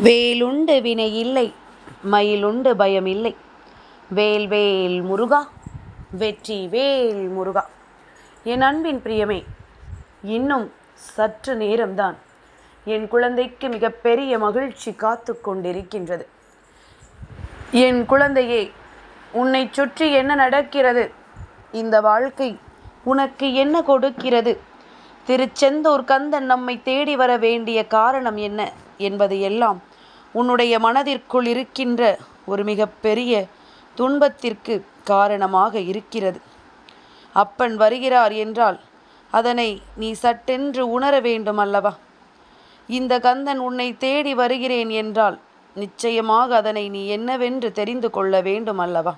வேலுண்டு வினை இல்லை மயிலுண்டு பயம் இல்லை. வேல் வேல் முருகா வெற்றி வேல் முருகா. என் அன்பின் பிரியமே இன்னும் சற்று நேரம்தான். என் குழந்தைக்கு மிகப்பெரிய மகிழ்ச்சி காத்து கொண்டிருக்கின்றது. என் குழந்தையே உன்னை சுற்றி என்ன நடக்கிறது? இந்த வாழ்க்கை உனக்கு என்ன கொடுக்கிறது? திருச்செந்தூர் கந்தன் நம்மை தேடி வர வேண்டிய காரணம் என்ன? என்பது எல்லாம் உன்னுடைய மனதிற்குள் இருக்கின்ற ஒரு மிகப்பெரிய துன்பத்திற்கு காரணமாக இருக்கிறது. அப்பன் வருகிறார் என்றால் அதனை நீ சட்டென்று உணர வேண்டும் அல்லவா இந்த கந்தன் உன்னை தேடி வருகிறேன் என்றால் நிச்சயமாக அதனை நீ என்னவென்று தெரிந்து கொள்ள வேண்டும் அல்லவா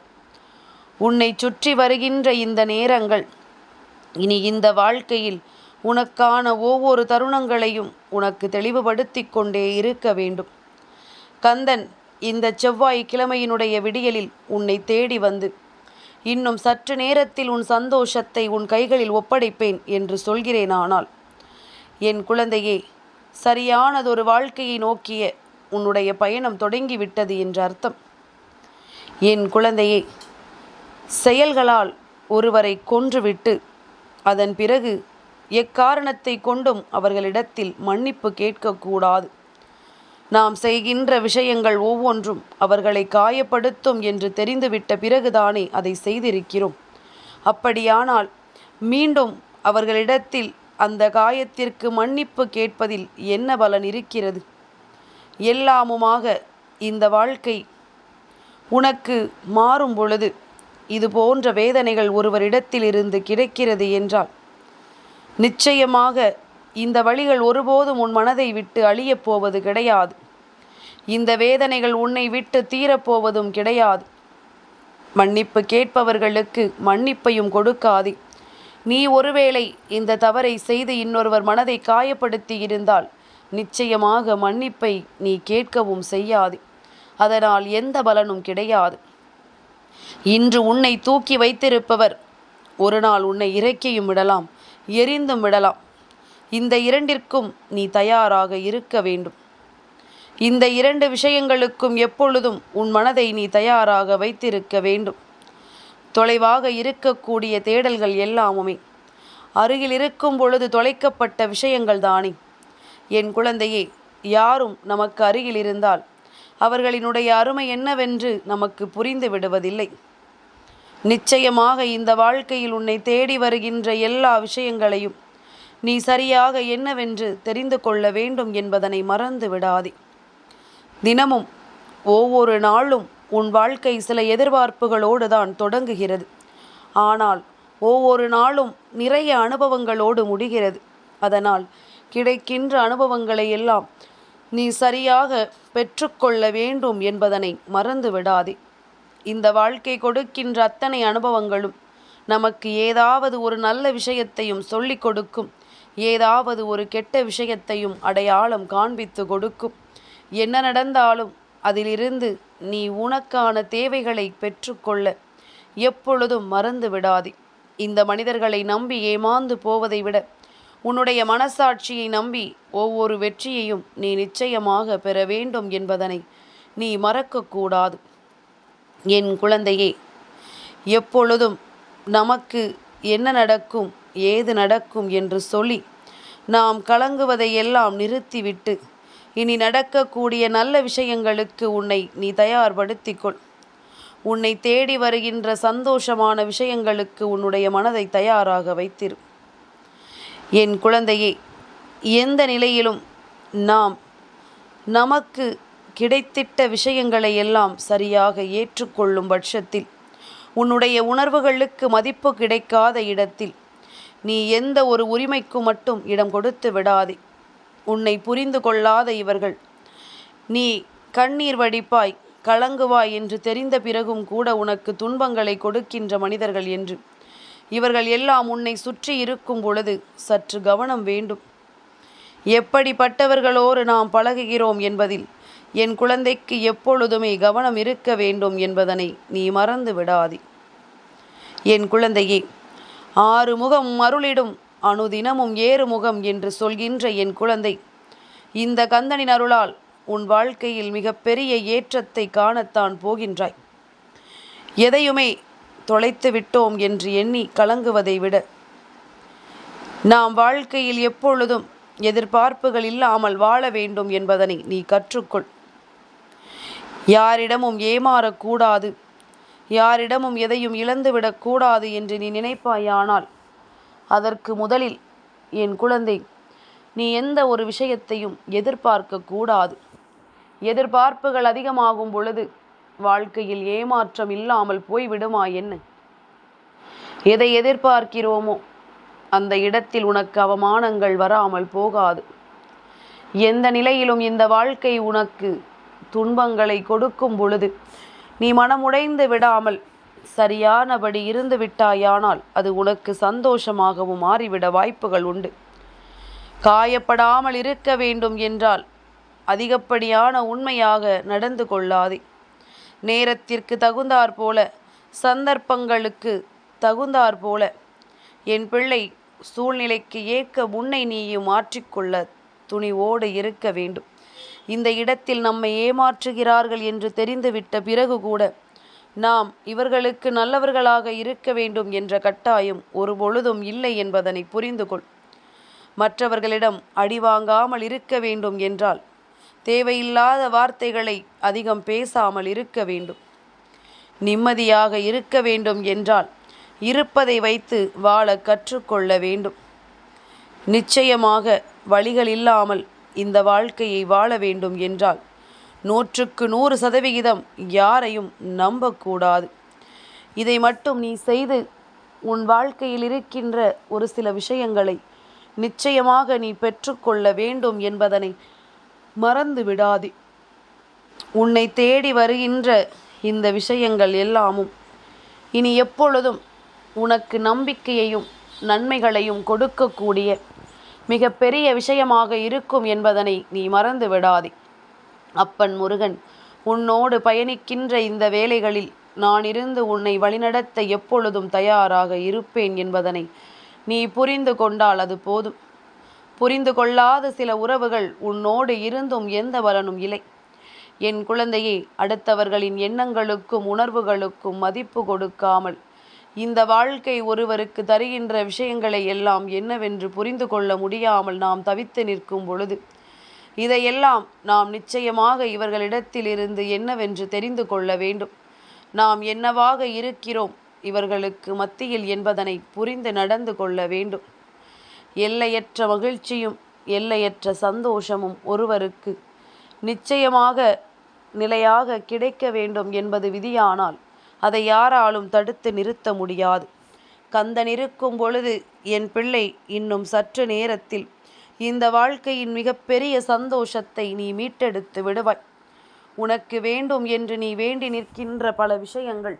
உன்னை சுற்றி வருகின்ற இந்த நேரங்கள் இனி இந்த வாழ்க்கையில் உனக்கான ஒவ்வொரு தருணங்களையும் உனக்கு தெளிவுபடுத்தி கொண்டே இருக்க வேண்டும். கந்தன் இந்த செவ்வாய் கிழமையினுடைய விடியலில் உன்னை தேடி வந்து இன்னும் சற்று நேரத்தில் உன் சந்தோஷத்தை உன் கைகளில் ஒப்படைப்பேன் என்று சொல்கிறேனானால் என் குழந்தையே சரியானதொரு வாழ்க்கையை நோக்கிய உன்னுடைய பயணம் தொடங்கிவிட்டது என்ற அர்த்தம். என் குழந்தையே செயல்களால் ஒருவரை கொன்றுவிட்டு அதன் பிறகு எக்காரணத்தை கொண்டும் அவர்களிடத்தில் மன்னிப்பு கேட்கக்கூடாது. நாம் செய்கின்ற விஷயங்கள் ஒவ்வொன்றும் அவர்களை காயப்படுத்தும் என்று தெரிந்துவிட்ட பிறகுதானே அதை செய்திருக்கிறோம். அப்படியானால் மீண்டும் அவர்களிடத்தில் அந்த காயத்திற்கு மன்னிப்பு கேட்பதில் என்ன பலன் இருக்கிறது? எல்லாமுமாக இந்த வாழ்க்கை உனக்கு மாறும் பொழுது இது போன்ற வேதனைகள் ஒருவரிடத்தில் இருந்து கிடைக்கிறது என்றால் நிச்சயமாக இந்த வழிகள் ஒருபோதும் உன் மனதை விட்டு அழியப் போவது கிடையாது. இந்த வேதனைகள் உன்னை விட்டு தீரப்போவதும் கிடையாது. மன்னிப்பு கேட்பவர்களுக்கு மன்னிப்பையும் கொடுக்காது. நீ ஒருவேளை இந்த தவறை செய்து இன்னொருவர் மனதை காயப்படுத்தி இருந்தால் நிச்சயமாக மன்னிப்பை நீ கேட்கவும் செய்யாது. அதனால் எந்த பலனும் கிடையாது. இன்று உன்னை தூக்கி வைத்திருப்பவர் ஒரு நாள் உன்னை இறக்கியும் விடலாம். எரிந்தும் விடலாம். இந்த இரண்டிற்கும் நீ தயாராக இருக்க வேண்டும். இந்த இரண்டு விஷயங்களுக்கும் எப்பொழுதும் உன் மனதை நீ தயாராக வைத்திருக்க வேண்டும். தொலைவாக இருக்கக்கூடிய தேடல்கள் எல்லாமுமே. அருகில் இருக்கும் பொழுது தொலைக்கப்பட்ட விஷயங்கள் தானே. என் குழந்தையே யாரும் நமக்கு அருகில் இருந்தால் அவர்களினுடைய அருமை என்னவென்று நமக்கு புரிந்து விடுவதில்லை. நிச்சயமாக இந்த வாழ்க்கையில் உன்னை தேடி வருகின்ற எல்லா விஷயங்களையும் நீ சரியாக என்னவென்று தெரிந்து கொள்ள வேண்டும் என்பதனை மறந்து விடாதே. தினமும் ஒவ்வொரு நாளும் உன் வாழ்க்கை சில எதிர்பார்ப்புகளோடு தான் தொடங்குகிறது. ஆனால் ஒவ்வொரு நாளும் நிறைய அனுபவங்களோடு முடிகிறது. அதனால் கிடைக்கின்ற அனுபவங்களை எல்லாம் நீ சரியாக பெற்றுக்கொள்ள வேண்டும் என்பதனை மறந்து விடாதே. இந்த வாழ்க்கை கொடுக்கின்ற அத்தனை அனுபவங்களும் நமக்கு ஏதாவது ஒரு நல்ல விஷயத்தையும் சொல்லிக் கொடுக்கும். ஏதாவது ஒரு கெட்ட விஷயத்தையும் அடையாளம் காண்பித்து கொடுக்கும். என்ன நடந்தாலும் அதிலிருந்து நீ உனக்கான தேவைகளை பெற்றுக்கொள்ள எப்பொழுதும் மறந்து விடாதே. இந்த மனிதர்களை நம்பி ஏமாந்து போவதை விட உன்னுடைய மனசாட்சியை நம்பி ஒவ்வொரு வெற்றியையும் நீ நிச்சயமாக பெற வேண்டும் என்பதனை நீ மறக்கக்கூடாது. என் குழந்தையே எப்பொழுதும் நமக்கு என்ன நடக்கும் ஏது நடக்கும் என்று சொல்லி நாம் கலங்குவதை எல்லாம் நிறுத்திவிட்டு இனி நடக்கக்கூடிய நல்ல விஷயங்களுக்கு உன்னை நீ தயார்படுத்திக்கொள். உன்னை தேடி வருகின்ற சந்தோஷமான விஷயங்களுக்கு உன்னுடைய மனதை தயாராக வைத்திரு. என் குழந்தையே எந்த நிலையிலும் நாம் நமக்கு கிடைத்திட்ட விஷயங்களை எல்லாம் சரியாக ஏற்றுக்கொள்ளும் பட்சத்தில் உன்னுடைய உணர்வுகளுக்கு மதிப்பு கிடைக்காத இடத்தில் நீ எந்த ஒரு உரிமைக்கு மட்டும் இடம் கொடுத்து விடாதே. உன்னை புரிந்து கொள்ளாத இவர்கள் நீ கண்ணீர் வடிப்பாய் கலங்குவாய் என்று தெரிந்த பிறகும் கூட உனக்கு துன்பங்களை கொடுக்கின்ற மனிதர்கள் என்று. இவர்கள் எல்லாம் உன்னை சுற்றி இருக்கும் பொழுது சற்று கவனம் வேண்டும். எப்படிப்பட்டவர்களோடு நாம் பழகுகிறோம் என்பதில் என் குழந்தைக்கு எப்பொழுதுமே கவனம் இருக்க வேண்டும் என்பதனை நீ மறந்து விடாதே. என் குழந்தையே ஆறு முகம் அருளிடும் அணுதினமும் ஏறு முகம் என்று சொல்கின்ற என் குழந்தை இந்த கந்தனின் அருளால் உன் வாழ்க்கையில் மிகப்பெரிய ஏற்றத்தை காணத்தான் போகின்றாய். எதையுமே தொலைத்து விட்டோம் என்று எண்ணி கலங்குவதை விட நாம் வாழ்க்கையில் எப்பொழுதும் எதிர்பார்ப்புகள் இல்லாமல் வாழ வேண்டும் என்பதனை நீ கற்றுக்கொள். யாரிடமும் ஏமாறக்கூடாது. யாரிடமும் எதையும் இழந்துவிடக்கூடாது என்று நீ நினைப்பாயானால் அதற்கு முதலில் என் குழந்தை நீ எந்த ஒரு விஷயத்தையும் எதிர்பார்க்க கூடாது எதிர்பார்ப்புகள் அதிகமாகும் பொழுது வாழ்க்கையில் ஏமாற்றம் இல்லாமல் போய்விடுமா என்ன? எதை எதிர்பார்க்கிறோமோ அந்த இடத்தில் உனக்கு அவமானங்கள் வராமல் போகாது. எந்த நிலையிலும் இந்த வாழ்க்கை உனக்கு துன்பங்களை கொடுக்கும் பொழுது நீ மனமுடைந்து விடாமல் சரியானபடி இருந்து விட்டாயானால் அது உனக்கு சந்தோஷமாகவும் மாறிவிட வாய்ப்புகள் உண்டு. காயப்படாமல் இருக்க வேண்டும் என்றால் அதிகப்படியான உண்மையாக நடந்து கொள்ளாதே. நேரத்திற்கு தகுந்தாற் போல சந்தர்ப்பங்களுக்கு தகுந்தாற் போல என் பிள்ளை சூழ்நிலைக்கு ஏற்க முன்னை நீயும் மாற்றிக்கொள்ள துணிவோடு இருக்க வேண்டும். இந்த இடத்தில் நம்மை ஏமாற்றுகிறார்கள் என்று தெரிந்துவிட்ட பிறகு கூட நாம் இவர்களுக்கு நல்லவர்களாக இருக்க வேண்டும் என்ற கட்டாயம் ஒரு பொழுதும் இல்லை என்பதனை புரிந்து கொள் மற்றவர்களிடம் அடிவாங்காமல் இருக்க வேண்டும் என்றால் தேவையில்லாத வார்த்தைகளை அதிகம் பேசாமல் இருக்க வேண்டும். நிம்மதியாக இருக்க வேண்டும் என்றால் இருப்பதை வைத்து வாழ கற்றுக்கொள்ள வேண்டும். நிச்சயமாக வழிகள் இல்லாமல் இந்த வாழ்க்கையை வாழ வேண்டும் என்றால் நூற்றுக்கு நூறு சதவிகிதம் யாரையும் நம்பக்கூடாது. இதை மட்டும் நீ செய்து உன் வாழ்க்கையில் இருக்கின்ற ஒரு சில விஷயங்களை நிச்சயமாக நீ பெற்றுக்கொள்ள வேண்டும் என்பதனை மறந்து விடாதே. உன்னை தேடி வருகின்ற இந்த விஷயங்கள் எல்லாமும் இனி எப்பொழுதும் உனக்கு நம்பிக்கையையும் நன்மைகளையும் கொடுக்கக்கூடிய மிக பெரிய விஷயமாக இருக்கும் என்பதனை நீ மறந்து விடாதே. அப்பன் முருகன் உன்னோடு பயணிக்கின்ற இந்த வேலைகளில் நான் இருந்து உன்னை வழிநடத்த எப்பொழுதும் தயாராக இருப்பேன் என்பதனை நீ புரிந்து கொண்டால் அது போதும். புரிந்து கொள்ளாத சில உறவுகள் உன்னோடு இருந்தும் எந்த பலனும் இல்லை. என் குழந்தையே அடுத்தவர்களின் எண்ணங்களுக்கும் உணர்வுகளுக்கும் மதிப்பு கொடுக்காமல் இந்த வாழ்க்கை ஒருவருக்கு தருகின்ற விஷயங்களை எல்லாம் என்னவென்று புரிந்து கொள்ள முடியாமல் நாம் தவித்து நிற்கும் பொழுது இதையெல்லாம் நாம் நிச்சயமாக இவர்களிடத்திலிருந்து என்னவென்று தெரிந்து கொள்ள வேண்டும். நாம் என்னவாக இருக்கிறோம் இவர்களுக்கு மத்தியில் என்பதனை புரிந்து நடந்து கொள்ள வேண்டும். எல்லையற்ற மகிழ்ச்சியும் எல்லையற்ற சந்தோஷமும் ஒருவருக்கு நிச்சயமாக நிலையாக கிடைக்க வேண்டும் என்பது விதியானால் அதை யாராலும் தடுத்து நிறுத்த முடியாது. கந்தன் இருக்கும் பொழுது என் பிள்ளை இன்னும் சற்று நேரத்தில் இந்த வாழ்க்கையின் மிகப்பெரிய சந்தோஷத்தை நீ மீட்டெடுத்து விடுவாய். உனக்கு வேண்டும் என்று நீ வேண்டி நிற்கின்ற பல விஷயங்கள்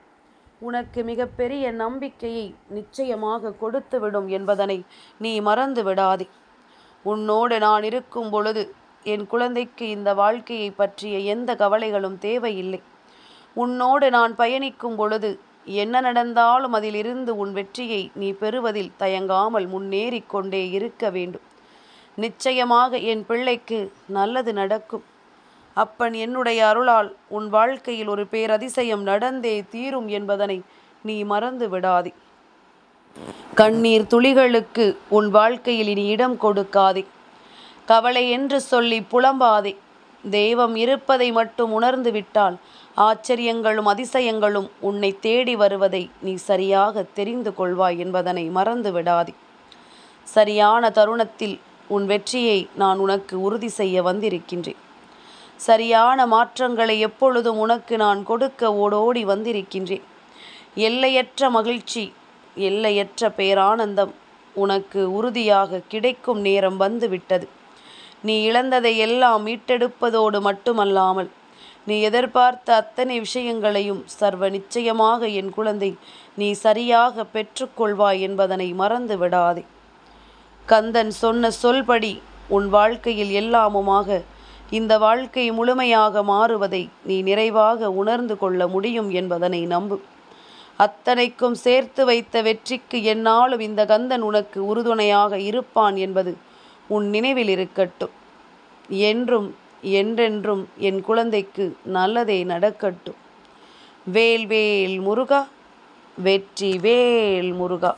உனக்கு மிகப்பெரிய நம்பிக்கையை நிச்சயமாக கொடுத்துவிடும் என்பதனை நீ மறந்து விடாதே. உன்னோடு நான் இருக்கும் பொழுது என் குழந்தைக்கு இந்த வாழ்க்கையை பற்றிய எந்த கவலைகளும் தேவையில்லை. உன்னோடு நான் பயணிக்கும் பொழுது என்ன நடந்தாலும் அதிலிருந்து உன் வெற்றியை நீ பெறுவதில் தயங்காமல் முன்னேறிக் கொண்டே இருக்க வேண்டும். நிச்சயமாக என் பிள்ளைக்கு நல்லது நடக்கும். அப்பன் என்னுடைய அருளால் உன் வாழ்க்கையில் ஒரு பேரதிசயம் நடந்தே தீரும் என்பதனை நீ மறந்து விடாதே. கண்ணீர் துளிகளுக்கு உன் வாழ்க்கையில் இனி இடம் கொடுக்காதே. கவலை என்று சொல்லி புலம்பாதே. தெய்வம் இருப்பதை மட்டும் உணர்ந்து விட்டால் ஆச்சரியங்களும் அதிசயங்களும் உன்னை தேடி வருவதை நீ சரியாக தெரிந்து கொள்வாய் என்பதனை மறந்து விடாதே. சரியான தருணத்தில் உன் வெற்றியை நான் உனக்கு உறுதி செய்ய வந்திருக்கின்றேன். சரியான மாற்றங்களை எப்பொழுதும் உனக்கு நான் கொடுக்க ஓடோடி வந்திருக்கின்றேன். எல்லையற்ற மகிழ்ச்சி எல்லையற்ற பேரானந்தம் உனக்கு உறுதியாக கிடைக்கும் நேரம் வந்துவிட்டது நீ இழந்ததை எல்லாம் மீட்டெடுப்பதோடு மட்டுமல்லாமல் நீ எதிர்பார்த்த அத்தனை விஷயங்களையும் சர்வ நிச்சயமாக என் குழந்தை நீ சரியாக பெற்றுக்கொள்வாய் என்பதனை மறந்து விடாதே. கந்தன் சொன்ன சொல்படி உன் வாழ்க்கையில் எல்லாமுமாக இந்த வாழ்க்கை முழுமையாக மாறுவதை நீ நிறைவாக உணர்ந்து கொள்ள முடியும் என்பதனை நம்பு. அத்தனைக்கும் சேர்த்து வைத்த வெற்றிக்கு என்னாலும் இந்த கந்தன் உனக்கு உறுதுணையாக இருப்பான் என்பது உன் நினைவில் இருக்கட்டும். என்றும் என்றென்றும் என் குழந்தைக்கு நல்லதே நடக்கட்டும். வேல் வேல் முருகா வெற்றி வேல் முருகா.